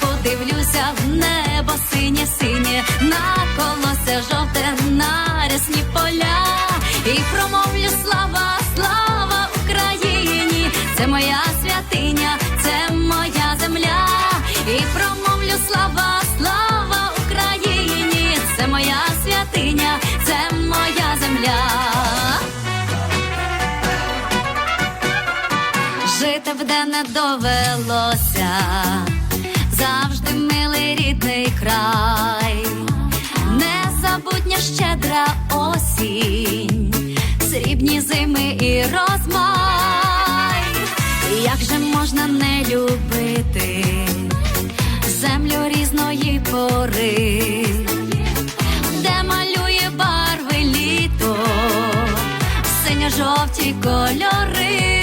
подивлюся в небо синє, синє, на колосе жовте, на рясні поля, і промовлю слава, слава Україні, це моя святиня, це моя земля, і промовлю слава, слава Україні, це моя святиня, це моя земля. Жити вде не довелося, завжди милий рідний край, незабутня щедра осінь, срібні зими і розмай. Як же можна не любити землю різної пори, де малює барви літо, синьо-жовті кольори.